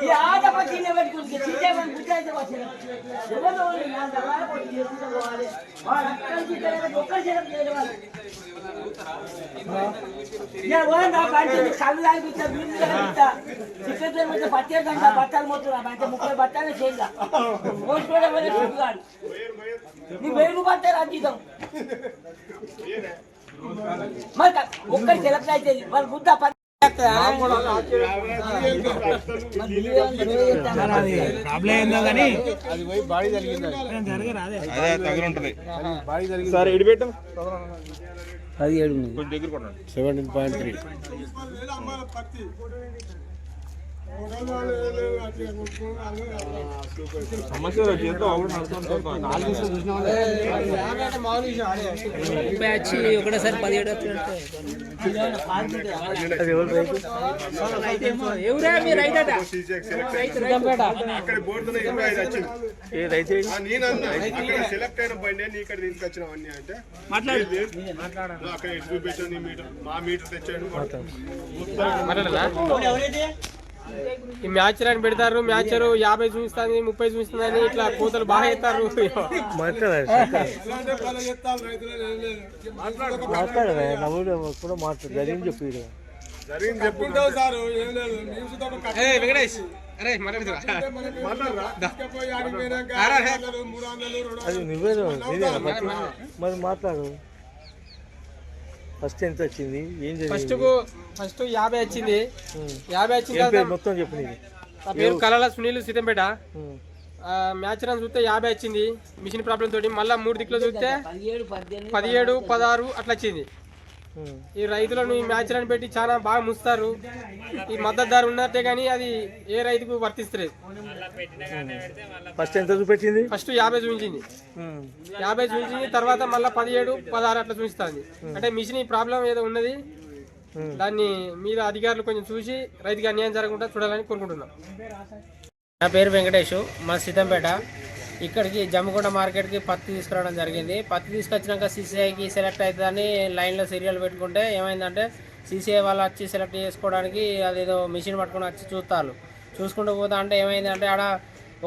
ఈ ఆటపతి పెట్టుకుంటే చీచాయి గుడ్డ అయితే వచ్చిన ఎవరు నా దళాలు కొట్టి చేసుకోవాలి వాడు అక్కడ చీచాయి ఒక్కరి చిలక చేయడం వాళ్ళు నేను పోయినా బండి కళ్ళు తాగిపిస్తా బిల్లు తాగిపిస్తా చికెన్ మీద పట్టే గంట బట్టలు మొత్తున్నా అంటే ముప్పై బట్టలు చేయాల మోసుకోవడం వల్ల చూపుగాడు నీ వెలుగు బట్టారు అతీతం మరి క- ఒక్కరి సెలెక్ట్ అయితే వాళ్ళ గుద్ద పని ప్రాబ్లం ఏందో కానీ అది పోయి బాడీ జరిగింది జరగరాదే అదే తగులుంటది బాడీ జరిగింది సార్ ఎడి పెట్టాం పదిహేడు సెవెంటీన్ పాయింట్ త్రీ వచ్చి ఒకటేసారి పదిహేడు ఎవరా మీ రైతట ఏ రైతు సెలెక్ట్ అయిన బండి నీ ఇక్కడ తీసుకొచ్చినావు అన్ని అంటే మాట్లాడు. మా మీటర్ తెచ్చాడు ఈ మ్యాచ్ అని పెడతారు మ్యాచ్ యాభై చూపిస్తుంది ముప్పై చూపిస్తుందని ఇట్లా కోతలు బాగా ఎత్తారు. వెంకటేష్. అరే నువ్వే మరి మాట్లాడు. ఫస్ట్ ఎంత వచ్చింది? ఏం ఫస్ట్ ఫస్ట్ యాభై వచ్చింది. యాభై తర్వాత మొత్తం చెప్పు నా పేరు కలల సునీల్ సీతంపేట. మ్యాచ్ రన్ చూస్తే యాభై వచ్చింది. మిషన్ ప్రాబ్లం తోటి మళ్ళీ మూడు దిక్కులు చూస్తే పదిహేడు పదహారు అట్లా వచ్చింది. ఈ రైతులను ఈ మ్యాచ్ రన్ పెట్టి చాలా బాగా ముస్తారు ఈ మద్దతు ధర ఉన్నట్టే కానీ అది ఏ రైతుకు వర్తిస్తలేదు. ఫస్ట్ ఎంత చూపెట్టింది ఫస్ట్ యాభై చూపించింది. యాభై చూపించింది తర్వాత మళ్ళీ పదిహేడు పదహారు అట్లా చూపిస్తుంది. అంటే మిషన్ ఈ ప్రాబ్లం ఏదో ఉన్నది. దాన్ని మీద అధికారులు కొంచెం చూసి రైతుకి అన్యాయం జరగకుండా చూడాలని కోరుకుంటున్నాం. నా పేరు వెంకటేష్ మా సీతంపేట. ఇక్కడికి జమ్మికొండ మార్కెట్కి పత్తి తీసుకురావడం జరిగింది. పత్తి తీసుకొచ్చినాక సీసీఐకి సెలెక్ట్ అవుతుందని లైన్లో సీరియల్ పెట్టుకుంటే ఏమైందంటే సీసీఐ వాళ్ళు వచ్చి సెలెక్ట్ చేసుకోవడానికి అదేదో మిషన్ పట్టుకొని వచ్చి చూస్తారు. చూసుకుంటూ పోతా అంటే ఏమైందంటే ఆడ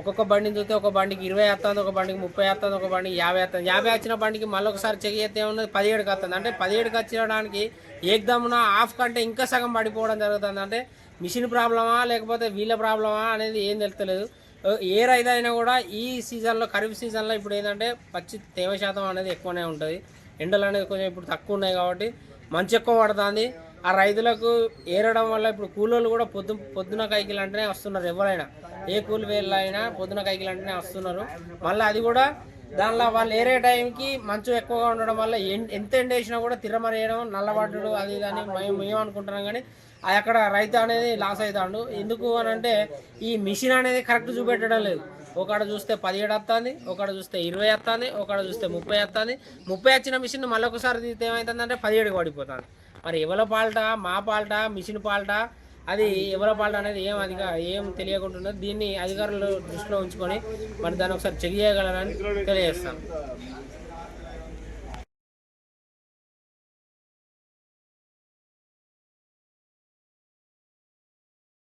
ఒక్కొక్క బండిని చూస్తే ఒక బండికి ఇరవై వస్తుంది ఒక బండికి ముప్పై వస్తుంది ఒక బండికి యాభై వస్తుంది యాభై వచ్చిన బండికి మళ్ళీ ఒకసారి చెక్ చేస్తే ఏమున్నది పదిహేడుకి వస్తుంది అంటే పదిహేడుకి వచ్చడానికి ఏకదమ్మున హాఫ్ కంటే ఇంకా సగం పడిపోవడం జరుగుతుంది. అంటే మిషన్ ప్రాబ్లమా లేకపోతే వీళ్ళ ప్రాబ్లమా అనేది ఏం తెలుస్తలేదు. ఏ రైతు అయినా కూడా ఈ సీజన్లో ఖరీఫ్ సీజన్లో ఇప్పుడు ఏంటంటే పచ్చి తేమ శాతం అనేది ఎక్కువనే ఉంటుంది. ఎండలు అనేది కొంచెం ఇప్పుడు తక్కువ ఉన్నాయి కాబట్టి మంచు ఎక్కువ పడుతుంది. ఆ రైతులకు ఏరడం వల్ల ఇప్పుడు కూలోళ్ళు కూడా పొద్దు పొద్దున కైకిలు అంటేనే వస్తున్నారు ఎవరైనా. ఏ కూలి వేళ్ళు అయినా పొద్దున కైకిలు అంటేనే వస్తున్నారు. మళ్ళీ అది కూడా దానిలో వాళ్ళు ఏరే టైంకి మంచు ఎక్కువగా ఉండడం వల్ల ఎంత ఎండ వేసినా కూడా తిరమరేయడం నల్లబడ్డడు అది ఇది అని మేము మేము అనుకుంటున్నాం కానీ అది అక్కడ రైతు అనేది లాస్ అవుతాడు. ఎందుకు అని అంటే ఈ మిషన్ అనేది కరెక్ట్ చూపెట్టడం లేదు. ఒకడ చూస్తే పదిహేడు వస్తుంది ఒకడ చూస్తే ఇరవై వస్తుంది ఒకడ చూస్తే ముప్పై వస్తుంది ముప్పై వచ్చిన మిషన్ మళ్ళొకసారి తీస్తే ఏమవుతుందంటే పదిహేడుకి పడిపోతుంది. మరి ఎవల పాల్ట మా పాల్ట మిషన్ పాల్ట? అది ఎవల పాల్ట అనేది ఏం అధిక ఏం తెలియకుంటున్నది. దీన్ని అధికారులు దృష్టిలో ఉంచుకొని మరి దాన్ని ఒకసారి చెక్ చేయగలరని తెలియజేస్తాను.